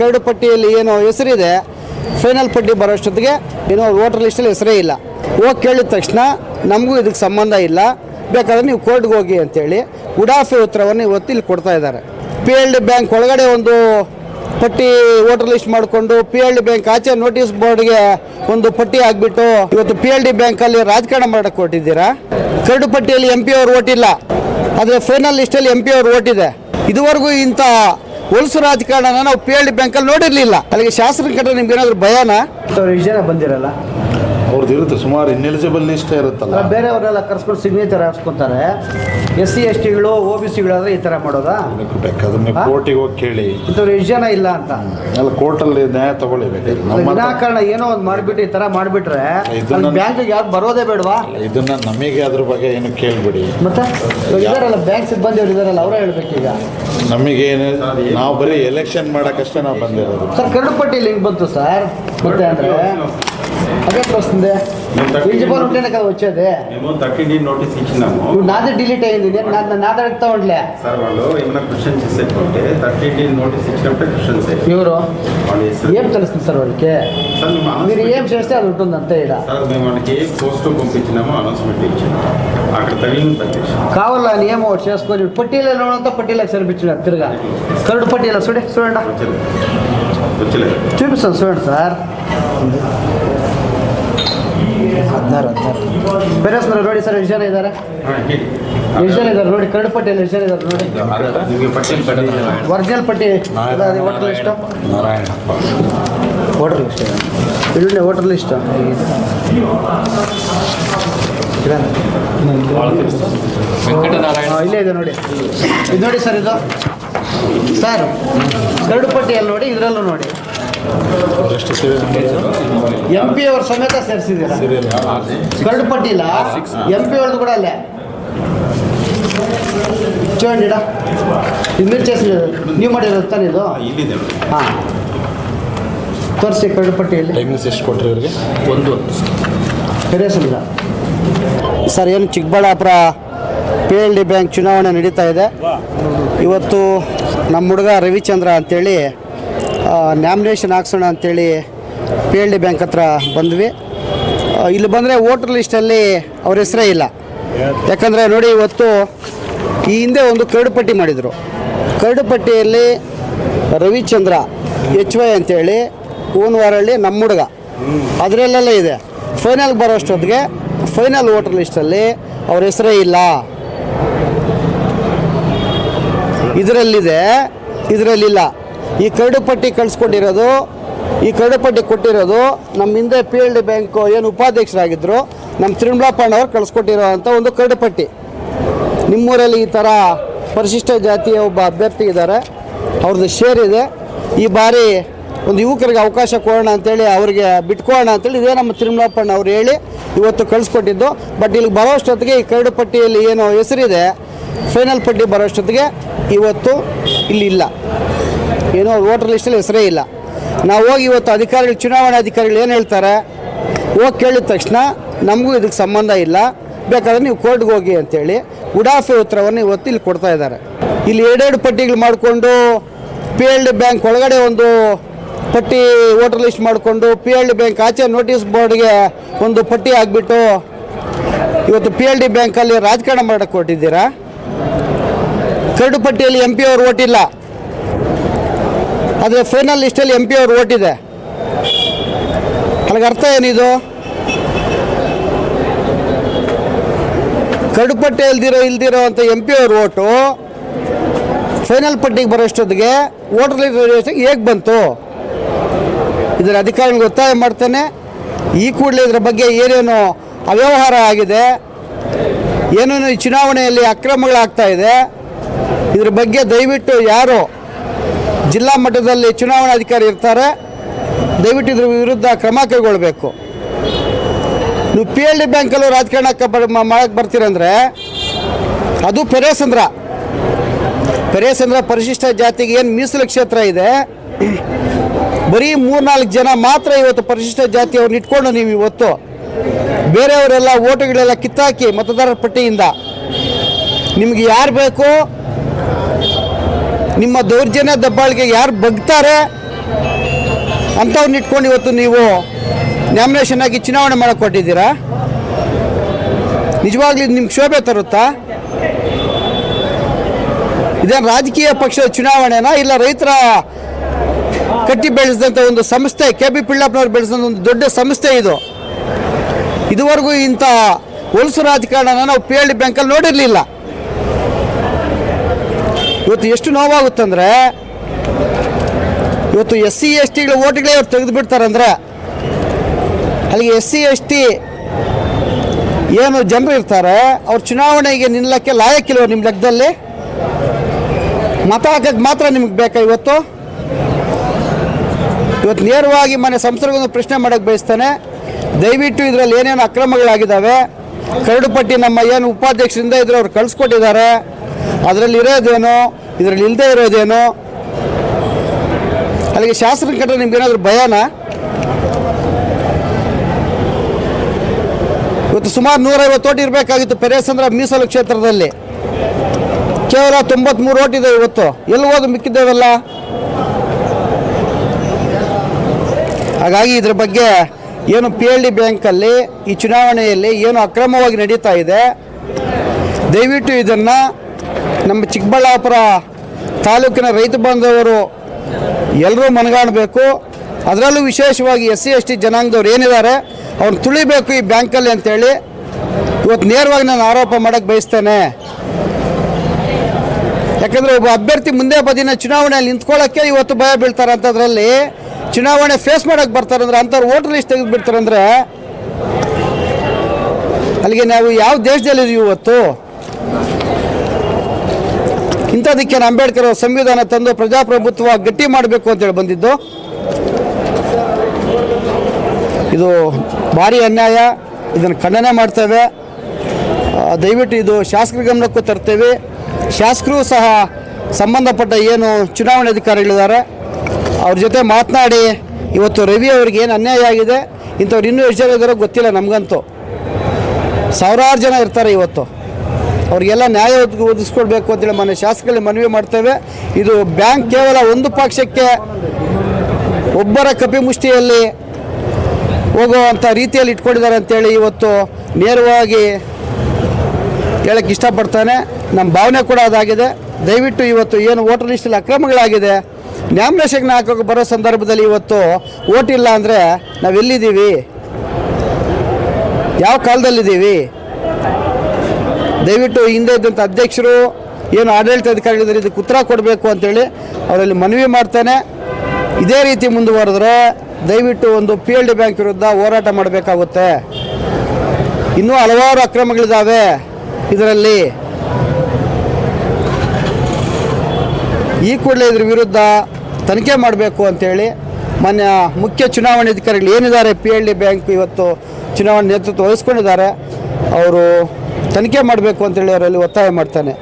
Curd ಪಟ್ಟಿಯಲ್ಲಿ ಏನು ಹೆಸರಿದೆ ಫೈನಲ್ ಪಟ್ಟಿ ಬರೋಷ್ಟೊತ್ತಿಗೆ ಏನೋ ವೋಟರ್ ಲಿಸ್ಟಲ್ಲಿ ಹೆಸರೇ ಇಲ್ಲ. ಹೋಗಿ ಕೇಳಿದ ತಕ್ಷಣ ನಮಗೂ ಇದಕ್ಕೆ ಸಂಬಂಧ ಇಲ್ಲ. ಬೇಕಾದ್ರೆ ನೀವು ಕೋರ್ಟ್ಗೆ ಹೋಗಿ ಅಂತೇಳಿ ಉಡಾಫೆ ಉತ್ತರವನ್ನು ಇವತ್ತು ಇಲ್ಲಿ ಕೊಡ್ತಾ ಇದ್ದಾರೆ. ಪಿ ಎಲ್ ಡಿ ಬ್ಯಾಂಕ್ ಒಳಗಡೆ ಒಂದು ಪಟ್ಟಿ ವೋಟರ್ ಲಿಸ್ಟ್ ಮಾಡಿಕೊಂಡು ಪಿ ಎಲ್ ಡಿ ಬ್ಯಾಂಕ್ ಆಚೆ ನೋಟಿಸ್ ಬೋರ್ಡ್ಗೆ ಒಂದು ಪಟ್ಟಿ ಆಗಿಬಿಟ್ಟು ಇವತ್ತು ಪಿ ಎಲ್ ಡಿ ಬ್ಯಾಂಕಲ್ಲಿ ರಾಜಕಾರಣ ಮಾಡಕ್ಕೆ ಕೊಟ್ಟಿದ್ದೀರಾ? ಕರಡು ಪಟ್ಟಿಯಲ್ಲಿ ಎಂ ಪಿ ಅವ್ರು ಓಟಿಲ್ಲ. ಆದರೆ ಫೈನಲ್ ಲಿಸ್ಟಲ್ಲಿ ಎಂ ಪಿ ಅವ್ರು ಓಟಿದೆ. ಇದೆ ಇದುವರೆಗೂ ಇಂಥ ಹೊಲಸು ರಾಜಕಾರಣನ ನಾವು ಪಿ ಎಲ್ ಡಿ ಬ್ಯಾಂಕಲ್ಲಿ ನೋಡಿರಲಿಲ್ಲ. ಅಲ್ಲಿಗೆ ಶಾಸನ ಕಟ್ಟರೆ ನಿಮ್ಗೆ ಏನಾದರೂ ಭಯನಾ ಜನ ಬಂದಿರಲ್ಲ. ಅವ್ರದ್ದು ಇರುತ್ತೆ. ಸುಮಾರು ಇನ್ಎಲಿಜಿಬಲ್ ಲಿಸ್ಟ್ ಇರುತ್ತಲ್ಲ. ಬೇರೆಯವರೆಲ್ಲ ಕರ್ಸ್ಕೊಂಡು ಸಿಗ್ನೇಚರ್ ಹಾಕ್ಸ್ಕೊತಾರೆ. ಎಸ್ ಸಿ ಎಸ್ ಟಿಗಳು ಒ ಬಿ ಸಿಗಳಾದ್ರೆ ಈ ಥರ ಮಾಡೋದಾ? ಬೇಕಾದ್ರೆ ನೀವು ಕೋರ್ಟಿಗೆ ಹೋಗಿ ಕೇಳಿ. ಇಂಥವ್ರು ಎಷ್ಟು ಜನ ಇಲ್ಲ ಅಂತ. ಎಲ್ಲ ಕೋರ್ಟಲ್ಲಿ ನ್ಯಾಯ ತಗೊಳ್ಳಿಬೇಕು ನಮ್ಮ ಕಾರಣ ವಿನಾಕಾರಣ ಏನೋ ಒಂದು ಮಾಡಿಬಿಟ್ಟು ಈ ಥರ ಮಾಡಿಬಿಟ್ರೆ ಇದನ್ನ- ಬ್ಯಾಂಕಿಗೆ ಯಾರು ಬರೋದೇ ಬೇಡವಾ? ಇದನ್ನ ನಮಗೆ ಅದ್ರ ಬಗ್ಗೆ ಏನು ಕೇಳಿಬಿಡಿ. ಮತ್ತೆ? ಇದಾರಲ್ಲ ಬ್ಯಾಂಕ್ ಸಿಬ್ಬಂದಿಯವರು ಇದಾರಲ್ಲ ಅವರೇ ಹೇಳ್ಬೇಕೀಗ ನಮಗೇನು ನಾವು ಬರೀ ಎಲೆಕ್ಷನ್ ಮಾಡೋಕ್ಕಷ್ಟೇ ನಾವು ಬಂದಿರೋದು. ಸರ್ ಕರಡು ಪಟ್ಟಿ ಲಿಂಕ್ ಬಂತು ಸರ್? ಮತ್ತೆ ಅಂದ್ರೆ అదే వస్తుంది? ఎలిజిబుల్ ఉంటేనే కదా వచ్చేది. మేము థర్టీ డీ నోటీస్ ఇచ్చినాము. ఇప్పుడు నాదే డిలీట్ అయింది. నేను నా- నాది అడుగుతా ఉండలే. సార్ వాళ్ళు ఏమైనా క్వశ్చన్ చేసేటంటే థర్టీ డీ నోటీస్ ఇచ్చినప్పుడే క్వశ్చన్స్ ఎవరు? వాళ్ళు ఇస్తారు. ఏం తెలుస్తుంది సార్ వాళ్ళకి? మీరు ఏం చేస్తే అది ఉంటుంది అంతే ఇక్కడ సార్ మేము వాళ్ళకి పోస్ట్ పంపించినాము అనౌన్స్మెంట్ ఇచ్చాము అక్కడ తగిలిన తగ్గించాం. కావాలని ఏమో ఒకటి చేసుకొని పట్టీలలో అంతా పట్టీలకు సరిపించినారు తిరగా. కరడు పట్టీల చూడే చూడండి. చూపిస్తాను చూడండి సార్. ಹದಿನಾರು ಬೇರೆಸ್ ಮೇಲೆ ನೋಡಿ ಸರ್ ಎಷ್ಟು ಜನ ಇದ್ದಾರೆ. ಎಷ್ಟು ಜನ ಇದ್ದಾರೆ ನೋಡಿ ಕರಡು ಪಟ್ಟಿಯಲ್ಲಿ ಎಷ್ಟು ಜನ ಇದ್ದಾರೆ ನೋಡಿ. ಪಟ್ಟಿ ಒರಿಜಿನಲ್ ಪಟ್ಟಿ ಹೋಟೆಲ್ ಇಷ್ಟ ಹೋಟೆಲ್ ಲಿಸ್ಟ್ ಇಲ್ಲಿ ಹೋಟೆಲ್ ಇಷ್ಟ ಇಲ್ಲೇ ಇದೆ ನೋಡಿ. ಇದು ನೋಡಿ ಸರ್ ಇದು. ಸರ್ ಕರಡು ಪಟ್ಟಿಯಲ್ಲಿ ನೋಡಿ ಇದರಲ್ಲೂ ನೋಡಿ. ಎಂ ಪಿ ಅವ್ರ ಸಮೇತ ಸೇರಿಸಿದ್ದೀರಾ? ಪಟ್ಟಿಲ್ಲ? ಎಂ ಪಿ ಅವ್ರದ್ದು ಕೂಡ ಅಲ್ಲೇ. ಚೇಂಡಿಡ. ಇದು ನೀವು ನೀವು ಮಾಡಿರೋದು ತಾನೇ ಇದು? ಹಾಂ ತೋರಿಸಿ ಕರಡು ಪಟ್ಟಿಯಲ್ಲಿ. ಟೈಮಿಂಗ್ಸ್ ಎಷ್ಟು ಕೊಟ್ಟರೆ ಇವರಿಗೆ ಒಂದು ಕರೆಸಲಿಲ್ಲ ಸರ್ ಏನು Chikkaballapura P L D bank ಚುನಾವಣೆ ನಡೀತಾ ಇದೆ. ಇವತ್ತು ನಮ್ಮ ಹುಡುಗ ರವಿಚಂದ್ರ ಅಂತೇಳಿ ನ್ಯಾಮಿನೇಷನ್ ಹಾಕ್ಸೋಣ ಅಂತೇಳಿ ಪಿ ಎಲ್ ಡಿ ಬ್ಯಾಂಕ್ ಹತ್ರ ಬಂದ್ವಿ. ಇಲ್ಲಿ ಬಂದರೆ ವೋಟರ್ ಲಿಸ್ಟಲ್ಲಿ ಅವ್ರ ಹೆಸರೇ ಇಲ್ಲ. ಯಾಕಂದರೆ ನೋಡಿ ಇವತ್ತು ಈ ಹಿಂದೆ ಒಂದು ಕರಡು ಪಟ್ಟಿ ಮಾಡಿದರು. ಕರಡು ಪಟ್ಟಿಯಲ್ಲಿ ರವಿಚಂದ್ರ ಎಚ್ ವೈ ಅಂತೇಳಿ ಹೂನ್ವಾರಳ್ಳಿ ನಮ್ಮ ಹುಡುಗ. ಅದರಲ್ಲೆಲ್ಲ ಇದೆ. ಫೈನಲ್ ಬರೋಷ್ಟೊತ್ತಿಗೆ ಫೈನಲ್ ವೋಟರ್ ಲಿಸ್ಟಲ್ಲಿ ಅವ್ರ ಹೆಸರೇ ಇಲ್ಲ. ಇದರಲ್ಲಿದೆ, ಇದರಲ್ಲಿಲ್ಲ. ಈ ಕರಡು ಪಟ್ಟಿ ಕಳಿಸ್ಕೊಂಡಿರೋದು, ಈ ಕರಡು ಪಟ್ಟಿ ಕೊಟ್ಟಿರೋದು ನಮ್ಮ ಹಿಂದೆ ಪಿ ಎಲ್ ಡಿ ಬ್ಯಾಂಕು ಏನು ಉಪಾಧ್ಯಕ್ಷರಾಗಿದ್ದರು ನಮ್ಮ ತಿರುಮಲಾಪಣ್ಣವ್ರು ಕಳಿಸ್ಕೊಟ್ಟಿರೋ ಅಂಥ ಒಂದು ಕರಡು ಪಟ್ಟಿ. ನಿಮ್ಮೂರಲ್ಲಿ ಈ ಥರ ಪರಿಶಿಷ್ಟ ಜಾತಿಯ ಒಬ್ಬ ಅಭ್ಯರ್ಥಿ ಇದ್ದಾರೆ, ಅವ್ರದ್ದು ಶೇರ್ ಇದೆ. ಈ ಬಾರಿ ಒಂದು ಯುವಕರಿಗೆ ಅವಕಾಶ ಕೊಡೋಣ ಅಂತೇಳಿ, ಅವರಿಗೆ ಬಿಟ್ಕೊಳ್ಳೋಣ ಅಂತೇಳಿ ಇದೇ ನಮ್ಮ ತಿರುಮಲಾಪಣ್ಣ ಅವ್ರು ಹೇಳಿ ಇವತ್ತು ಕಳಿಸ್ಕೊಟ್ಟಿದ್ದು. ಬಟ್ ಇಲ್ಲಿ ಬರೋಷ್ಟೊತ್ತಿಗೆ ಈ ಕರಡು ಪಟ್ಟಿಯಲ್ಲಿ ಏನು ಹೆಸರಿದೆ ಫೈನಲ್ ಪಟ್ಟಿ ಬರೋಷ್ಟೊತ್ತಿಗೆ ಇವತ್ತು ಇಲ್ಲಿ ಇಲ್ಲ. ಏನೋ ವೋಟರ್ ಲಿಸ್ಟಲ್ಲಿ ಹೆಸರೇ ಇಲ್ಲ. ನಾವು ಹೋಗಿ ಇವತ್ತು ಅಧಿಕಾರಿಗಳು, ಚುನಾವಣಾ ಅಧಿಕಾರಿಗಳು ಏನು ಹೇಳ್ತಾರೆ? ಹೋಗಿ ಕೇಳಿದ ತಕ್ಷಣ ನಮಗೂ ಇದಕ್ಕೆ ಸಂಬಂಧ ಇಲ್ಲ. ಬೇಕಾದ್ರೆ ನೀವು ಕೋರ್ಟ್ಗೆ ಹೋಗಿ ಅಂತೇಳಿ ಉಡಾಫೆ ಉತ್ತರವನ್ನು ಇವತ್ತು ಇಲ್ಲಿ ಕೊಡ್ತಾ ಇದ್ದಾರೆ. ಇಲ್ಲಿ ಎರಡೆರಡು ಪಟ್ಟಿಗಳು ಮಾಡಿಕೊಂಡು ಪಿ ಎಲ್ ಡಿ ಬ್ಯಾಂಕ್ ಒಳಗಡೆ ಒಂದು ಪಟ್ಟಿ ವೋಟರ್ ಲಿಸ್ಟ್ ಮಾಡಿಕೊಂಡು ಪಿ ಎಲ್ ಡಿ ಬ್ಯಾಂಕ್ ಆಚೆ ನೋಟಿಸ್ ಬೋರ್ಡ್ಗೆ ಒಂದು ಪಟ್ಟಿ ಹಾಕ್ಬಿಟ್ಟು ಇವತ್ತು ಪಿ ಎಲ್ ಡಿ ಬ್ಯಾಂಕಲ್ಲಿ ರಾಜಕಾರಣ ಮಾಡಕ್ಕೆ ಕೊಟ್ಟಿದ್ದೀರಾ? ಕರಡು ಪಟ್ಟಿಯಲ್ಲಿ ಎಂ ಪಿ ಅವ್ರು ಓಟಿಲ್ಲ. ಆದರೆ ಫೈನಲ್ ಲಿಸ್ಟಲ್ಲಿ ಎಂ ಪಿ ಅವ್ರು ಓಟಿದೆ. ಅರ್ಥ ಏನಿದು? ಕಡುಪಟ್ಟೆ ಪಟ್ಟಿ ಇಲ್ದಿರೋ ಇಲ್ದಿರೋ ಅಂತ ಎಂ ಪಿ ಅವ್ರ ಓಟು ಫೈನಲ್ ಪಟ್ಟಿಗೆ ಬರೋಷ್ಟೊತ್ತಿಗೆ ವೋಟರ್ ಲಿಸ್ಟ್ ಹೇಗೆ ಬಂತು? ಇದರ ಅಧಿಕಾರಿಗಳಿಗೆ ಒತ್ತಾಯ ಮಾಡ್ತಾನೆ. ಈ ಕೂಡಲೇ ಇದರ ಬಗ್ಗೆ ಏನೇನು ಅವ್ಯವಹಾರ ಆಗಿದೆ? ಏನೇನು ಈ ಚುನಾವಣೆಯಲ್ಲಿ ಅಕ್ರಮಗಳಾಗ್ತಾ ಇದೆ? ಇದ್ರ ಬಗ್ಗೆ ದಯವಿಟ್ಟು ಯಾರು ಜಿಲ್ಲಾ ಮಟ್ಟದಲ್ಲಿ ಚುನಾವಣಾಧಿಕಾರಿ ಇರ್ತಾರೆ. ದಯವಿಟ್ಟು ಇದ್ರ ವಿರುದ್ಧ ಕ್ರಮ ಕೈಗೊಳ್ಳಬೇಕು. ನೀವು ಪಿ ಎಲ್ ಡಿ ಬ್ಯಾಂಕಲ್ಲೂ ರಾಜಕಾರಣಕ್ಕೆ ಬರ್ ಮಾಡಕ್ಕೆ ಬರ್ತೀರಂದ್ರೆ, ಅದು ಪೆರೇಸಂದ್ರ. ಪೆರೇಸಂದ್ರ ಪರಿಶಿಷ್ಟ ಜಾತಿಗೆ ಏನು ಮೀಸಲು ಕ್ಷೇತ್ರ ಇದೆ, ಬರೀ ಮೂರ್ನಾಲ್ಕು ಜನ ಮಾತ್ರ ಇವತ್ತು ಪರಿಶಿಷ್ಟ ಜಾತಿಯವ್ರನ್ನ ಇಟ್ಕೊಂಡು ನೀವು ಇವತ್ತು ಬೇರೆಯವರೆಲ್ಲ ಓಟುಗಳೆಲ್ಲ ಕಿತ್ತಾಕಿ ಮತದಾರರ ಪಟ್ಟಿಯಿಂದ ನಿಮ್ಗೆ ಯಾರು ಬೇಕು? ನಿಮ್ಮ ದೌರ್ಜನ್ಯ ದಬ್ಬಾಳಿಗೆ ಯಾರು ಬಗ್ತಾರೆ ಅಂಥವ್ರನ್ನ ಇಟ್ಕೊಂಡು ಇವತ್ತು ನೀವು ನ್ಯಾಮಿನೇಷನ್ ಆಗಿ ಚುನಾವಣೆ ಮಾಡಕ್ಕೆ ಕೊಟ್ಟಿದ್ದೀರಾ ನಿಜವಾಗ್ಲೂ ನಿಮ್ಗೆ ಶೋಭೆ ತರುತ್ತಾ? ಇದೇನು ರಾಜಕೀಯ ಪಕ್ಷದ ಚುನಾವಣೆನಾ ಇಲ್ಲ ರೈತರ ಕಟ್ಟಿ ಬೆಳೆಸಿದಂಥ ಒಂದು ಸಂಸ್ಥೆ, ಕೆ ಬಿ ಪಿಳ್ಳಪ್ಪನವ್ರು ಬೆಳೆಸಿದಂಥ ಒಂದು ದೊಡ್ಡ ಸಂಸ್ಥೆ ಇದು. ಇದುವರೆಗೂ ಇಂಥ ಹೊಲಸು ರಾಜಕಾರಣನ ನಾವು ಪಿ ಎಲ್ ಡಿ ಬ್ಯಾಂಕಲ್ಲಿ ನೋಡಿರಲಿಲ್ಲ. ಇವತ್ತು ಎಷ್ಟು ನೋವಾಗುತ್ತಂದ್ರೆ, ಇವತ್ತು ಎಸ್ ಸಿ ಎಸ್ ಟಿಗಳ ಓಟ್ಗಳೇ ಅವ್ರು ತೆಗೆದು ಬಿಡ್ತಾರಂದ್ರೆ ಅಲ್ಲಿಗೆ ಎಸ್ ಸಿ ಎಸ್ ಟಿ ಏನು ಜನರು ಇರ್ತಾರೆ, ಅವ್ರು ಚುನಾವಣೆಗೆ ನಿಲ್ಲಕ್ಕೆ ಲಾಯಕ್ಕಿಲ್ವ ನಿಮ್ಮ ಲೆಕ್ಕದಲ್ಲಿ? ಮತ ಹಾಕಕ್ಕೆ ಮಾತ್ರ ನಿಮ್ಗೆ ಬೇಕಾ ಇವತ್ತು? ಇವತ್ತು ನೇರವಾಗಿ ಮನೆ ಸಂಸರ್ಗೊಂದು ಪ್ರಶ್ನೆ ಮಾಡೋಕ್ಕೆ ಬಯಸ್ತಾನೆ. ದಯವಿಟ್ಟು ಇದರಲ್ಲಿ ಏನೇನು ಅಕ್ರಮಗಳಾಗಿದ್ದಾವೆ, ಕರಡು ಪಟ್ಟಿ ನಮ್ಮ ಏನು ಉಪಾಧ್ಯಕ್ಷರಿಂದ ಇದ್ರೆ ಅವ್ರು ಕಳಿಸ್ಕೊಟ್ಟಿದ್ದಾರೆ. ಅದರಲ್ಲಿ ಇರೋದೇನು, ಇದರಲ್ಲಿ ಇಲ್ಲದೆ ಇರೋದೇನೋ. ಅಲ್ಲಿಗೆ ಶಾಸನ ಕಂಡ್ರೆ ನಿಮ್ಗೇನಾದ್ರೂ ಭಯನಾ? ಇವತ್ತು ಸುಮಾರು ನೂರೈವತ್ತು ಓಟ್ ಇರಬೇಕಾಗಿತ್ತು ಪೆರೇಸಂದ್ರ ಮೀಸಲು ಕ್ಷೇತ್ರದಲ್ಲಿ. ಕೇವಲ ತೊಂಬತ್ಮೂರು ಓಟ್ ಇದೆ ಇವತ್ತು. ಎಲ್ಲಿ ಹೋದು ಮಿಕ್ಕಿದ್ದೇವಲ್ಲ? ಹಾಗಾಗಿ ಇದ್ರ ಬಗ್ಗೆ ಏನು ಪಿ ಎಲ್ ಡಿ ಬ್ಯಾಂಕಲ್ಲಿ, ಈ ಚುನಾವಣೆಯಲ್ಲಿ ಏನು ಅಕ್ರಮವಾಗಿ ನಡೀತಾ ಇದೆ, ದಯವಿಟ್ಟು ಇದನ್ನು ನಮ್ಮ ಚಿಕ್ಕಬಳ್ಳಾಪುರ ತಾಲೂಕಿನ ರೈತ ಬಾಂಧವರು ಎಲ್ಲರೂ ಮನಗಾಣಬೇಕು. ಅದರಲ್ಲೂ ವಿಶೇಷವಾಗಿ ಎಸ್ ಸಿ, ಎಸ್ ಟಿ ಜನಾಂಗದವ್ರು ಏನಿದ್ದಾರೆ ಅವ್ರು ತುಳಿಬೇಕು ಈ ಬ್ಯಾಂಕಲ್ಲಿ ಅಂತೇಳಿ ಇವತ್ತು ನೇರವಾಗಿ ನಾನು ಆರೋಪ ಮಾಡೋಕ್ಕೆ ಬಯಸ್ತೇನೆ. ಯಾಕಂದರೆ ಒಬ್ಬ ಅಭ್ಯರ್ಥಿ ಮುಂದೆ ಬದಿನ ಚುನಾವಣೆಯಲ್ಲಿ ನಿಂತ್ಕೊಳ್ಳೋಕ್ಕೆ ಇವತ್ತು ಭಯ ಬೀಳ್ತಾರೆ ಅಂಥದ್ರಲ್ಲಿ ಚುನಾವಣೆ ಫೇಸ್ ಮಾಡೋಕ್ಕೆ ಬರ್ತಾರೆ ಅಂದ್ರೆ ಅಂಥವ್ರು ವೋಟರ್ ಲಿಸ್ಟ್ ತೆಗೆದು ಬಿಡ್ತಾರೆ ಅಂದರೆ ಅಲ್ಲಿಗೆ ನಾವು ಯಾವ ದೇಶದಲ್ಲಿದ್ದೀವಿ ಇವತ್ತು? ಇಂಥದಕ್ಕೆ ಅಂಬೇಡ್ಕರ್ ಸಂವಿಧಾನ ತಂದು ಪ್ರಜಾಪ್ರಭುತ್ವ ಗಟ್ಟಿ ಮಾಡಬೇಕು ಅಂತೇಳಿ ಬಂದಿದ್ದು. ಇದು ಭಾರಿ ಅನ್ಯಾಯ. ಇದನ್ನು ಖಂಡನೆ ಮಾಡ್ತೇವೆ. ದಯವಿಟ್ಟು ಇದು ಶಾಸಕರ ಗಮನಕ್ಕೂ ತರ್ತೇವೆ. ಶಾಸಕರು ಸಹ ಸಂಬಂಧಪಟ್ಟ ಏನು ಚುನಾವಣೆ ಅಧಿಕಾರಿಗಳಿದ್ದಾರೆ. ಅವ್ರ ಜೊತೆ ಮಾತನಾಡಿ, ಇವತ್ತು ರವಿ ಅವ್ರಿಗೆ ಏನು ಅನ್ಯಾಯ ಆಗಿದೆ, ಇಂಥವ್ರು ಇನ್ನೂ ಎಷ್ಟು ಜನ ಇದ್ದಾರೋ ಗೊತ್ತಿಲ್ಲ ನಮಗಂತೂ. ಸಾವಿರಾರು ಜನ ಇರ್ತಾರೆ ಇವತ್ತು. ಅವ್ರಿಗೆಲ್ಲ ನ್ಯಾಯ ಒದಗಿ ಒದಗಿಸ್ಕೊಡ್ಬೇಕು ಅಂತೇಳಿ ಮನೆ ಶಾಸಕರಲ್ಲಿ ಮನವಿ ಮಾಡ್ತೇವೆ. ಇದು ಬ್ಯಾಂಕ್ ಕೇವಲ ಒಂದು ಪಕ್ಷಕ್ಕೆ ಒಬ್ಬರ ಕಪಿಮುಷ್ಟಿಯಲ್ಲಿ ಹೋಗುವಂಥ ರೀತಿಯಲ್ಲಿ ಇಟ್ಕೊಂಡಿದ್ದಾರೆ ಅಂತೇಳಿ ಇವತ್ತು ನೇರವಾಗಿ ಹೇಳಕ್ಕೆ ಇಷ್ಟಪಡ್ತಾನೆ. ನಮ್ಮ ಭಾವನೆ ಕೂಡ ಅದಾಗಿದೆ. ದಯವಿಟ್ಟು ಇವತ್ತು ಏನು ವೋಟರ್ ಲಿಸ್ಟಲ್ಲಿ ಅಕ್ರಮಗಳಾಗಿದೆ ನ್ಯಾಮಿನೇಷನ್ಗೆ ಹಾಕೋಕೆ ಬರೋ ಸಂದರ್ಭದಲ್ಲಿ ಇವತ್ತು ಓಟ್ ಇಲ್ಲ ಅಂದರೆ ನಾವೆಲ್ಲಿದ್ದೀವಿ? ಯಾವ ಕಾಲದಲ್ಲಿದ್ದೀವಿ? ದಯವಿಟ್ಟು ಹಿಂದೆ ಇದ್ದಂಥ ಅಧ್ಯಕ್ಷರು, ಏನು ಆಡಳಿತಾಧಿಕಾರಿಗಳಿದ್ದಾರೆ ಇದಕ್ಕೆ ಉತ್ತರ ಕೊಡಬೇಕು ಅಂತೇಳಿ ಅವರಲ್ಲಿ ಮನವಿ ಮಾಡ್ತೇನೆ. ಇದೇ ರೀತಿ ಮುಂದುವರೆದ್ರೆ ದಯವಿಟ್ಟು ಒಂದು ಪಿ ಎಲ್ ಡಿ ಬ್ಯಾಂಕ್ ವಿರುದ್ಧ ಹೋರಾಟ ಮಾಡಬೇಕಾಗುತ್ತೆ. ಇನ್ನೂ ಹಲವಾರು ಅಕ್ರಮಗಳಿದ್ದಾವೆ ಇದರಲ್ಲಿ. ಈ ಕೂಡಲೇ ಇದ್ರ ವಿರುದ್ಧ ತನಿಖೆ ಮಾಡಬೇಕು ಅಂತೇಳಿ ಮಾನ್ಯ ಮುಖ್ಯ ಚುನಾವಣಾಧಿಕಾರಿಗಳು ಏನಿದ್ದಾರೆ ಪಿ ಎಲ್ ಡಿ ಬ್ಯಾಂಕ್ ಇವತ್ತು ಚುನಾವಣೆ ನೇತೃತ್ವ ವಹಿಸ್ಕೊಂಡಿದ್ದಾರೆ, ಅವರು ತನಿಖೆ ಮಾಡಬೇಕು ಅಂತೇಳಿ ಅವರಲ್ಲಿ ಒತ್ತಾಯ ಮಾಡ್ತಾನೆ.